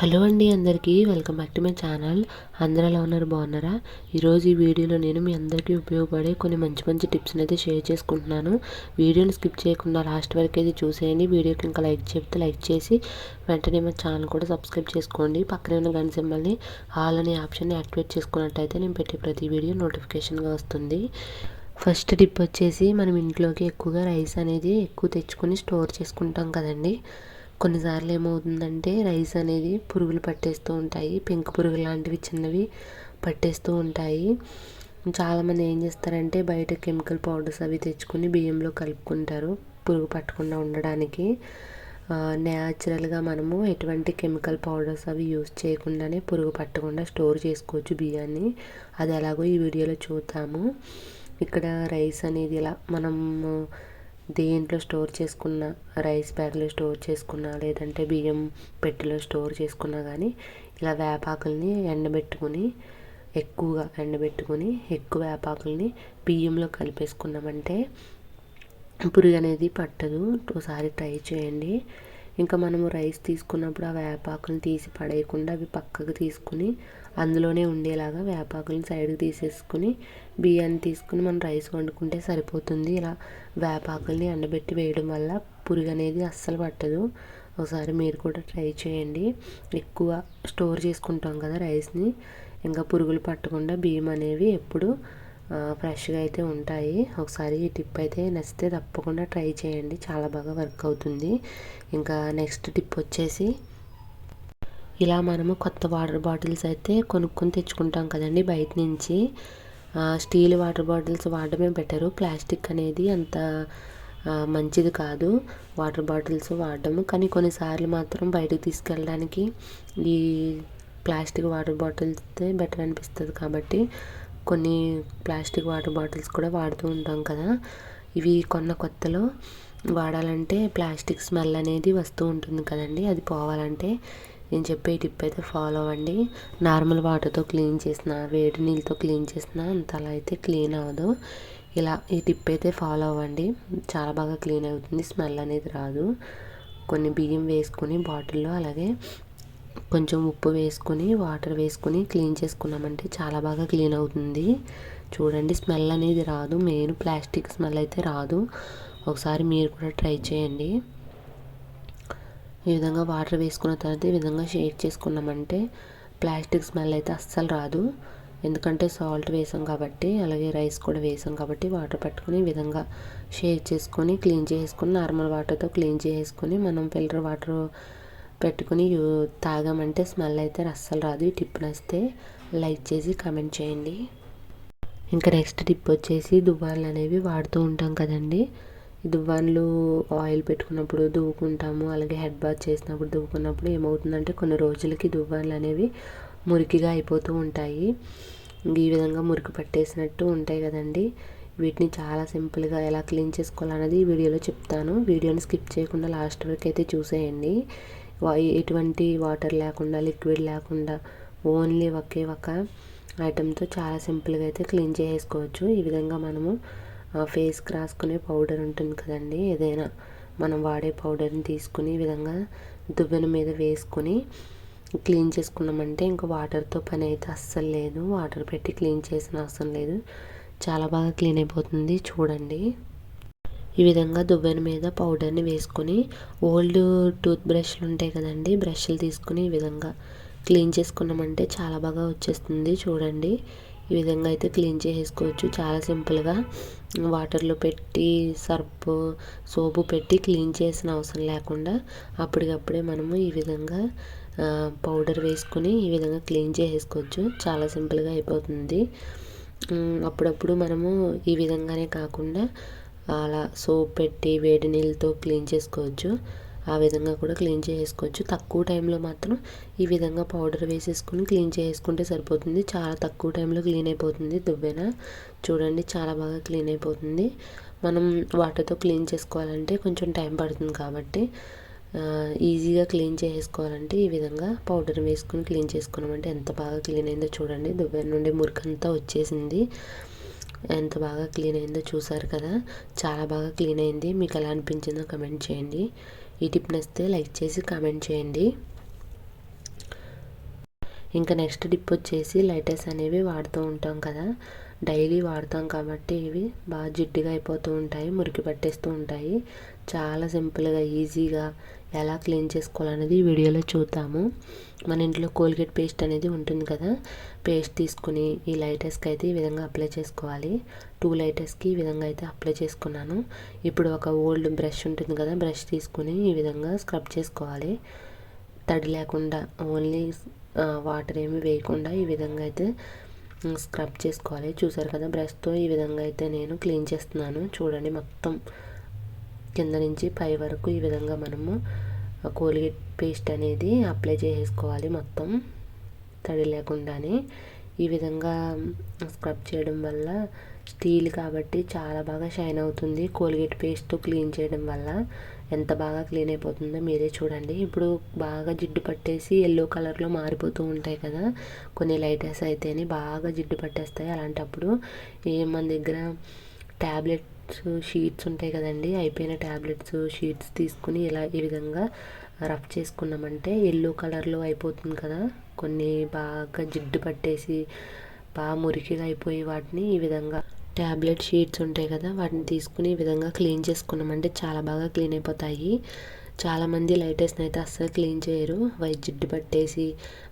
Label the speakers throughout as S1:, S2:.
S1: Hello అండి అందరికీ welcome back to my channel. అందరూ ఎలా ఉన్నారు? బాగున్నారా? ఈరోజు ఈ వీడియోలో నేను మీ అందరికీ ఉపయోగపడే కొన్ని మంచి మంచి టిప్స్ని అయితే షేర్ చేసుకుంటున్నాను. వీడియోని స్కిప్ చేయకుండా లాస్ట్ వరకు అయితే చూసేయండి. వీడియోకి ఇంకా లైక్ చెప్తే లైక్ చేసి వెంటనే మా ఛానల్ కూడా సబ్స్క్రైబ్ చేసుకోండి. పక్కనే ఉన్న గన్ సింబల్ని ఆల్ అనే ఆప్షన్ని యాక్టివేట్ చేసుకున్నట్టయితే నేను పెట్టే ప్రతి వీడియో నోటిఫికేషన్గా వస్తుంది. ఫస్ట్ టిప్ వచ్చేసి మనం ఇంట్లోకి ఎక్కువగా రైస్ అనేది ఎక్కువ తెచ్చుకొని స్టోర్ చేసుకుంటాం కదండి. కొన్నిసార్లు ఏమవుతుందంటే రైస్ అనేది పురుగులు పట్టేస్తూ ఉంటాయి. పెంకు పురుగు లాంటివి చిన్నవి పట్టేస్తూ ఉంటాయి. చాలామంది ఏం చేస్తారంటే బయట కెమికల్ పౌడర్స్ అవి తెచ్చుకొని బియ్యంలో కలుపుకుంటారు పురుగు పట్టకుండా ఉండడానికి. న్యాచురల్గా మనము ఎటువంటి కెమికల్ పౌడర్స్ అవి యూజ్ చేయకుండానే పురుగు పట్టకుండా స్టోర్ చేసుకోవచ్చు బియ్యాన్ని. అది ఎలాగో ఈ వీడియోలో చూద్దాము. ఇక్కడ రైస్ అనేది ఇలా మనము దేంట్లో స్టోర్ చేసుకున్న? రైస్ బ్యాగ్లో స్టోర్ చేసుకున్న? లేదంటే బియ్యం పెట్టెలో స్టోర్ చేసుకున్నా కానీ ఇలా వేపాకుల్ని ఎండబెట్టుకుని ఎక్కువగా ఎండబెట్టుకుని ఎక్కువ వేపాకుల్ని బియ్యంలో కలిపేసుకున్నామంటే పురుగు అనేది పట్టదు. ఒకసారి ట్రై చేయండి. ఇంకా మనము రైస్ తీసుకున్నప్పుడు ఆ వేపాకులను తీసి పడేయకుండా అవి పక్కకు తీసుకుని అందులోనే ఉండేలాగా వేపాకులను సైడ్కి తీసేసుకుని బియ్యాన్ని తీసుకుని మనం రైస్ వండుకుంటే సరిపోతుంది. ఇలా వేపాకుల్ని ఎండబెట్టి వేయడం వల్ల పురుగు అనేది అస్సలు పట్టదు. ఒకసారి మీరు కూడా ట్రై చేయండి. ఎక్కువ స్టోర్ చేసుకుంటాం కదా రైస్ని. ఇంకా పురుగులు పట్టకుండా బియ్యం అనేవి ఎప్పుడు ఫ్రెష్గా అయితే ఉంటాయి. ఒకసారి ఈ టిప్ అయితే నచ్చితే తప్పకుండా ట్రై చేయండి. చాలా బాగా వర్క్ అవుతుంది. ఇంకా నెక్స్ట్ టిప్ వచ్చేసి ఇలా మనము కొత్త వాటర్ బాటిల్స్ అయితే కొనుక్కొని తెచ్చుకుంటాం కదండి బయట నుంచి. స్టీల్ వాటర్ బాటిల్స్ వాడడమే బెటరు. ప్లాస్టిక్ అనేది అంత మంచిది కాదు. వాటర్ బాటిల్స్ వాడడము. కానీ కొన్నిసార్లు మాత్రం బయటకు తీసుకెళ్ళడానికి ఈ ప్లాస్టిక్ వాటర్ బాటిల్స్ బెటర్ అనిపిస్తుంది కాబట్టి కొన్ని ప్లాస్టిక్ వాటర్ బాటిల్స్ కూడా వాడుతూ ఉంటాం కదా. ఇవి కొన్న కొత్తలో వాడాలంటే ప్లాస్టిక్ స్మెల్ అనేది వస్తూ ఉంటుంది కదండి. అది పోవాలంటే నేను చెప్పే టిప్ అయితే ఫాలో అవ్వండి. నార్మల్ వాటర్తో క్లీన్ చేసిన వేడి నీళ్ళతో క్లీన్ చేసిన అంత అలా అయితే క్లీన్ అవ్వదు. ఇలా ఈ టిప్ అయితే ఫాలో అవ్వండి. చాలా బాగా క్లీన్ అవుతుంది. స్మెల్ అనేది రాదు. కొన్ని బియ్యం వేసుకొని బాటిల్లో అలాగే కొంచెం ఉప్పు వేసుకొని వాటర్ వేసుకొని క్లీన్ చేసుకున్నామంటే చాలా బాగా క్లీన్ అవుతుంది. చూడండి స్మెల్ అనేది రాదు. మెయిన్ ప్లాస్టిక్ స్మెల్ అయితే రాదు. ఒకసారి మీరు కూడా ట్రై చేయండి. ఈ విధంగా వాటర్ వేసుకున్న తర్వాత ఈ విధంగా షేక్ చేసుకున్నామంటే ప్లాస్టిక్ స్మెల్ అయితే అస్సలు రాదు. ఎందుకంటే సాల్ట్ వేసాం కాబట్టి అలాగే రైస్ కూడా వేసాం కాబట్టి వాటర్ పట్టుకుని ఈ విధంగా షేక్ చేసుకొని క్లీన్ చేసుకొని నార్మల్ వాటర్తో క్లీన్ చేసుకొని మనం ఫిల్టర్ వాటర్ పెట్టుకుని తాగామంటే స్మెల్ అయితే అస్సలు రాదు. ఈ టిప్ నచ్చితే లైక్ చేసి కమెంట్ చేయండి. ఇంకా నెక్స్ట్ టిప్ వచ్చేసి దువ్వాలు అనేవి వాడుతూ ఉంటాం కదండి. దువ్వాన్లు ఆయిల్ పెట్టుకున్నప్పుడు దువ్వుకుంటాము అలాగే హెడ్ బాత్ చేసినప్పుడు దువ్వుకున్నప్పుడు ఏమవుతుందంటే కొన్ని రోజులకి దువ్వాన్లు అనేవి మురికిగా అయిపోతూ ఉంటాయి. ఈ విధంగా మురికి పట్టేసినట్టు ఉంటాయి కదండి. వీటిని చాలా సింపుల్గా ఎలా క్లీన్ చేసుకోవాలన్నది ఈ వీడియోలో చెప్తాను. వీడియోని స్కిప్ చేయకుండా లాస్ట్ వరకు అయితే చూసేయండి. ఎటువంటి వాటర్ లేకుండా లిక్విడ్ లేకుండా ఓన్లీ ఒకే ఒక ఐటెంతో చాలా సింపుల్గా అయితే క్లీన్ చేసుకోవచ్చు ఈ విధంగా మనము ఫేస్కి రాసుకునే పౌడర్ ఉంటుంది కదండి. ఏదైనా మనం వాడే పౌడర్ని తీసుకుని ఈ విధంగా దువ్వెన మీద వేసుకొని క్లీన్ చేసుకున్నామంటే ఇంకా వాటర్తో పని అయితే అస్సలు లేదు. వాటర్ పెట్టి క్లీన్ చేసిన అవసరం లేదు. చాలా బాగా క్లీన్ అయిపోతుంది. చూడండి. ఈ విధంగా దువ్వెన మీద పౌడర్ని వేసుకొని ఓల్డ్ టూత్ బ్రష్లు ఉంటాయి కదండి. బ్రష్లు తీసుకుని ఈ విధంగా క్లీన్ చేసుకున్నామంటే చాలా బాగా వచ్చేస్తుంది. చూడండి. ఈ విధంగా అయితే క్లీన్ చేసుకోవచ్చు చాలా సింపుల్గా వాటర్లో పెట్టి సర్ఫ్ సోపు పెట్టి క్లీన్ చేసిన అవసరం లేకుండా అప్పటికప్పుడే మనము ఈ విధంగా పౌడర్ వేసుకుని ఈ విధంగా క్లీన్ చేసుకోవచ్చు చాలా సింపుల్గా అయిపోతుంది. అప్పుడప్పుడు మనము ఈ విధంగానే కాకుండా అలా సోప్ పెట్టి వేడి నీళ్ళతో క్లీన్ చేసుకోవచ్చు. ఆ విధంగా కూడా క్లీన్ చేసుకోవచ్చు తక్కువ టైంలో మాత్రం ఈ విధంగా పౌడర్ వేసేసుకుని క్లీన్ చేసుకుంటే సరిపోతుంది. చాలా తక్కువ టైంలో క్లీన్ అయిపోతుంది దువ్వెన. చూడండి చాలా బాగా క్లీన్ అయిపోతుంది. మనం వాటర్తో క్లీన్ చేసుకోవాలంటే కొంచెం టైం పడుతుంది కాబట్టి ఈజీగా క్లీన్ చేసుకోవాలంటే ఈ విధంగా పౌడర్ వేసుకుని క్లీన్ చేసుకున్నామంటే ఎంత బాగా క్లీన్ అయిందో చూడండి. దువ్వెన నుండి మురికంతా వచ్చేసింది. ఎంత బాగా క్లీన్ అయిందో చూసారు కదా. చాలా బాగా క్లీన్ అయింది. మీకు ఎలా అనిపించిందో కమెంట్ చేయండి. ఈ టిప్ నచ్చితే లైక్ చేసి కామెంట్ చేయండి. ఇంకా నెక్స్ట్ టిప్ వచ్చేసి లైటర్స్ అనేవి వాడుతూ ఉంటాం కదా. డైలీ వాడతాం కాబట్టి ఇవి బాగా జిడ్డుగా అయిపోతూ ఉంటాయి మురికి పట్టేస్తూ ఉంటాయి. చాలా సింపుల్గా ఈజీగా ఎలా క్లీన్ చేసుకోవాలనేది వీడియోలో చూద్దాము. మన ఇంట్లో కోల్గేట్ పేస్ట్ అనేది ఉంటుంది కదా పేస్ట్ తీసుకుని ఈ లైటర్స్కి అయితే ఈ విధంగా అప్లై చేసుకోవాలి. టూ లైటర్స్కి ఈ విధంగా అయితే అప్లై చేసుకున్నాను. ఇప్పుడు ఒక ఓల్డ్ బ్రష్ ఉంటుంది కదా బ్రష్ తీసుకుని ఈ విధంగా స్క్రబ్ చేసుకోవాలి. తడి లేకుండా ఓన్లీ వాటర్ ఏమి వేయకుండా ఈ విధంగా అయితే స్క్రబ్ చేసుకోవాలి. చూసారు కదా బ్రష్తో ఈ విధంగా అయితే నేను క్లీన్ చేస్తున్నాను. చూడండి మొత్తం కింద నుంచి పై వరకు ఈ విధంగా మనము కోల్గేట్ పేస్ట్ అనేది అప్లై చేసుకోవాలి మొత్తం. తడి లేకుండానే ఈ విధంగా స్క్రబ్ చేయడం వల్ల స్టీల్ కాబట్టి చాలా బాగా షైన్ అవుతుంది. కోల్గేట్ పేస్ట్ క్లీన్ చేయడం వల్ల ఎంత బాగా క్లీన్ అయిపోతుందో మీరే చూడండి. ఇప్పుడు బాగా జిడ్డు పట్టేసి ఎల్లో కలర్లో మారిపోతూ ఉంటాయి కదా కొన్ని లైటర్స్ అయితేనే బాగా జిడ్డు పట్టేస్తాయి. అలాంటప్పుడు ఏ మన దగ్గర ట్యాబ్లెట్స్ షీట్స్ ఉంటాయి కదండి. అయిపోయిన ట్యాబ్లెట్స్ షీట్స్ తీసుకుని ఇలా ఈ విధంగా రఫ్ చేసుకున్నామంటే ఎల్లో కలర్లో అయిపోతుంది కదా. కొన్ని బాగా జిడ్డు పట్టేసి బాగా మురికిగా అయిపోయి వాటిని ఈ విధంగా ట్యాబ్లెట్ షీట్స్ ఉంటాయి కదా వాటిని తీసుకుని ఈ విధంగా క్లీన్ చేసుకున్నామంటే చాలా బాగా క్లీన్ అయిపోతాయి. చాలామంది లైటర్స్ని అయితే అస్సలు క్లీన్ చేయరు. వైట్ జిడ్డు పట్టేసి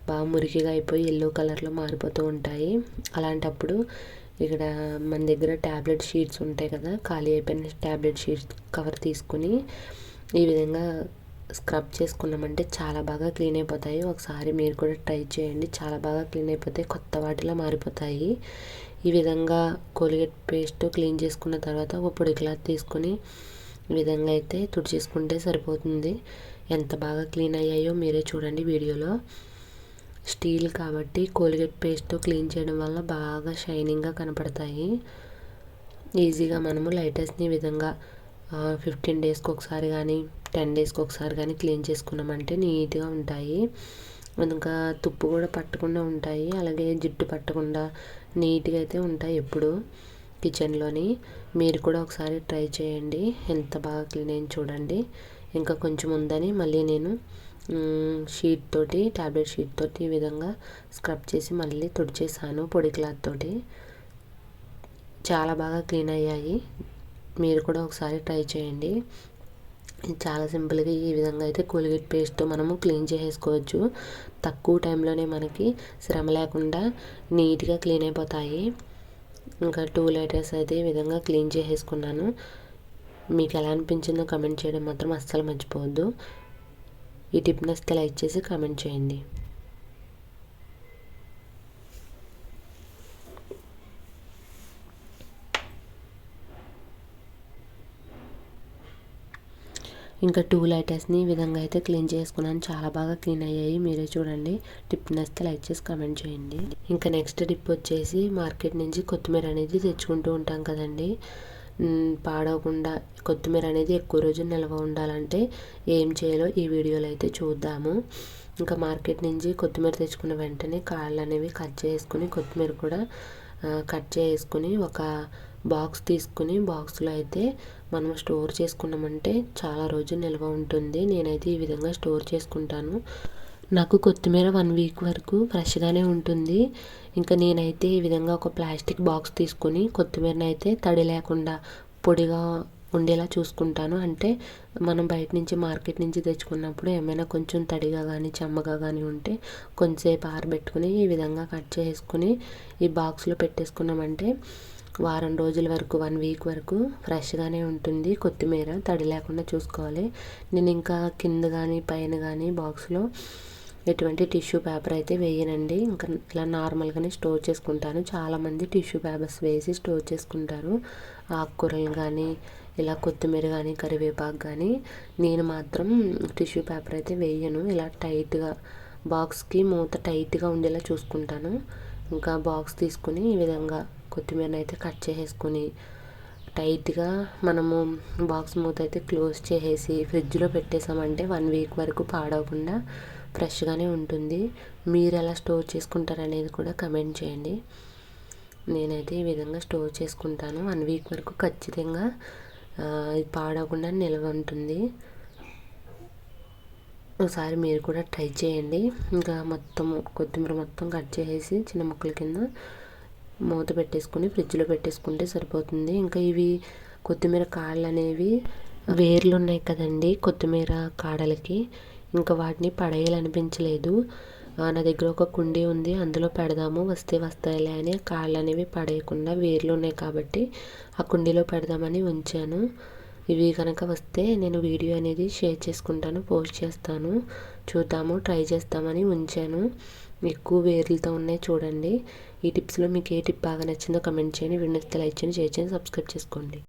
S1: బాగా మురికిగా అయిపోయి ఎల్లో కలర్లో మారిపోతూ ఉంటాయి. అలాంటప్పుడు ఇక్కడ మన దగ్గర ట్యాబ్లెట్ షీట్స్ ఉంటాయి కదా ఖాళీ అయిపోయిన ట్యాబ్లెట్ షీట్స్ కవర్ తీసుకుని ఈ విధంగా స్క్రబ్ చేసుకున్నామంటే చాలా బాగా క్లీన్ అయిపోతాయి. ఒకసారి మీరు కూడా ట్రై చేయండి. చాలా బాగా క్లీన్ అయిపోతాయి. కొత్త వాటిలా మారిపోతాయి. ఈ విధంగా కోలిగేట్ పేస్ట్ క్లీన్ చేసుకున్న తర్వాత ఒక పొడి క్లాత్ తీసుకొని ఈ విధంగా అయితే తుడిచేసుకుంటే సరిపోతుంది. ఎంత బాగా క్లీన్ అయ్యాయో మీరే చూడండి వీడియోలో. స్టీల్ కాబట్టి కోల్గేట్ పేస్ట్తో క్లీన్ చేయడం వల్ల బాగా షైనింగ్గా కనపడతాయి. ఈజీగా మనము లైటర్స్ని విధంగా ఫిఫ్టీన్ డేస్కి ఒకసారి కానీ టెన్ డేస్కి ఒకసారి కానీ క్లీన్ చేసుకున్నామంటే నీట్గా ఉంటాయి. ఇంకా తుప్పు కూడా పట్టకుండా ఉంటాయి. అలాగే జిడ్డు పట్టకుండా నీట్గా అయితే ఉంటాయి ఎప్పుడు కిచెన్లోని. మీరు కూడా ఒకసారి ట్రై చేయండి. ఎంత బాగా క్లీన్ అయింది చూడండి. ఇంకా కొంచెం ఉందని మళ్ళీ నేను షీట్ తోటి ట్యాబ్లెట్ షీట్ తోటి ఈ విధంగా స్క్రబ్ చేసి మళ్ళీ తుడిచేసాను పొడి క్లాత్ తోటి. చాలా బాగా క్లీన్ అయ్యాయి. మీరు కూడా ఒకసారి ట్రై చేయండి. చాలా సింపుల్గా ఈ విధంగా అయితే కోల్గేట్ పేస్ట్తో మనము క్లీన్ చేసేసుకోవచ్చు. తక్కువ టైంలోనే మనకి శ్రమ లేకుండా నీట్గా క్లీన్ అయిపోతాయి. ఇంకా టూ లీటర్స్ అయితే ఈ విధంగా క్లీన్ చేసేసుకున్నాను. మీకు ఎలా అనిపించిందో కమెంట్ చేయడం మాత్రం అస్సలు మర్చిపోవద్దు. ఈ టిప్ నస్తే లైక్ చేసి కమెంట్ చేయండి. ఇంకా టూ లైటర్స్ని ఈ విధంగా అయితే క్లీన్ చేసుకున్నాను. చాలా బాగా క్లీన్ అయ్యాయి. మీరే చూడండి. టిప్ నస్తే లైక్ చేసి కమెంట్ చేయండి. ఇంకా నెక్స్ట్ టిప్ వచ్చేసి మార్కెట్ నుంచి కొత్తిమీర అనేది తెచ్చుకుంటూ ఉంటాం కదండి. పాడవకుండా కొత్తిమీర అనేది ఎక్కువ రోజులు నిల్వ ఉండాలంటే ఏం చేయాలో ఈ వీడియోలో అయితే చూద్దాము. ఇంకా మార్కెట్ నుంచి కొత్తిమీర తెచ్చుకున్న వెంటనే కాళ్ళు అనేవి కట్ చేసుకుని కొత్తిమీర కూడా కట్ చేసుకుని ఒక బాక్స్ తీసుకుని బాక్స్లో అయితే మనం స్టోర్ చేసుకున్నామంటే చాలా రోజులు నిల్వ ఉంటుంది. నేనైతే ఈ విధంగా స్టోర్ చేసుకుంటాను. నాకు కొత్తిమీర వన్ వీక్ వరకు ఫ్రెష్గానే ఉంటుంది. ఇంకా నేనైతే ఈ విధంగా ఒక ప్లాస్టిక్ బాక్స్ తీసుకొని కొత్తిమీరని అయితే తడి లేకుండా పొడిగా ఉండేలా చూసుకుంటాను. అంటే మనం బయట నుంచి మార్కెట్ నుంచి తెచ్చుకున్నప్పుడు ఏమైనా కొంచెం తడిగా కానీ చెమ్మగా కానీ ఉంటే కొంచెంసేపు ఆరబెట్టుకుని ఈ విధంగా కట్ చేసుకుని ఈ బాక్స్లో పెట్టేసుకున్నామంటే వారం రోజుల వరకు వన్ వీక్ వరకు ఫ్రెష్గానే ఉంటుంది కొత్తిమీర తడి లేకుండా చూసుకోవాలి. నేను ఇంకా కింద కానీ పైన కానీ బాక్స్లో ఎటువంటి టిష్యూ పేపర్ అయితే వేయనండి. ఇంకా ఇలా నార్మల్గానే స్టోర్ చేసుకుంటాను. చాలామంది టిష్యూ పేపర్స్ వేసి స్టోర్ చేసుకుంటారు. ఆకుకూరలు కానీ ఇలా కొత్తిమీర కానీ కరివేపాకు కానీ నేను మాత్రం టిష్యూ పేపర్ అయితే వేయను. ఇలా టైట్గా బాక్స్కి మూత టైట్గా ఉండేలా చూసుకుంటాను. ఇంకా బాక్స్ తీసుకుని ఈ విధంగా కొత్తిమీరని అయితే కట్ చేసేసుకొని టైట్గా మనము బాక్స్ మూత అయితే క్లోజ్ చేసేసి ఫ్రిడ్జ్లో పెట్టేసామంటే వన్ వీక్ వరకు పాడవకుండా ఫ్రెష్గానే ఉంటుంది. మీరు ఎలా స్టోర్ చేసుకుంటారు అనేది కూడా కమెంట్ చేయండి. నేనైతే ఈ విధంగా స్టోర్ చేసుకుంటాను. వన్ వీక్ వరకు ఖచ్చితంగా ఇది పాడవకుండా నిల్వ ఉంటుంది. ఒకసారి మీరు కూడా ట్రై చేయండి. ఇంకా మొత్తం కొత్తిమీర మొత్తం కట్ చేసేసి చిన్న ముక్కల కింద మూత పెట్టేసుకుని ఫ్రిడ్జ్లో పెట్టేసుకుంటే సరిపోతుంది. ఇంకా ఇవి కొత్తిమీర కాళ్ళు అనేవి వేర్లు ఉన్నాయి కదండి కొత్తిమీర కాడలకి. ఇంకా వాటిని పడేయాలనిపించలేదు. నా దగ్గర ఒక కుండీ ఉంది. అందులో పెడదాము. వస్తే వస్తాయిలే అని కాళ్ళు అనేవి పడేయకుండా వేర్లు ఉన్నాయి కాబట్టి ఆ కుండీలో పెడదామని ఉంచాను. ఇవి కనుక వస్తే నేను వీడియో అనేది షేర్ చేసుకుంటాను పోస్ట్ చేస్తాను. చూద్దాము ట్రై చేస్తామని ఉంచాను. ఎక్కువ వేర్లతో ఉన్నాయి చూడండి. ఈ టిప్స్లో మీకు ఏ టిప్ బాగా నచ్చిందో కమెంట్ చేయండి. వీడియో లైక్ చేయండి షేర్ చేయండి సబ్స్క్రైబ్ చేసుకోండి.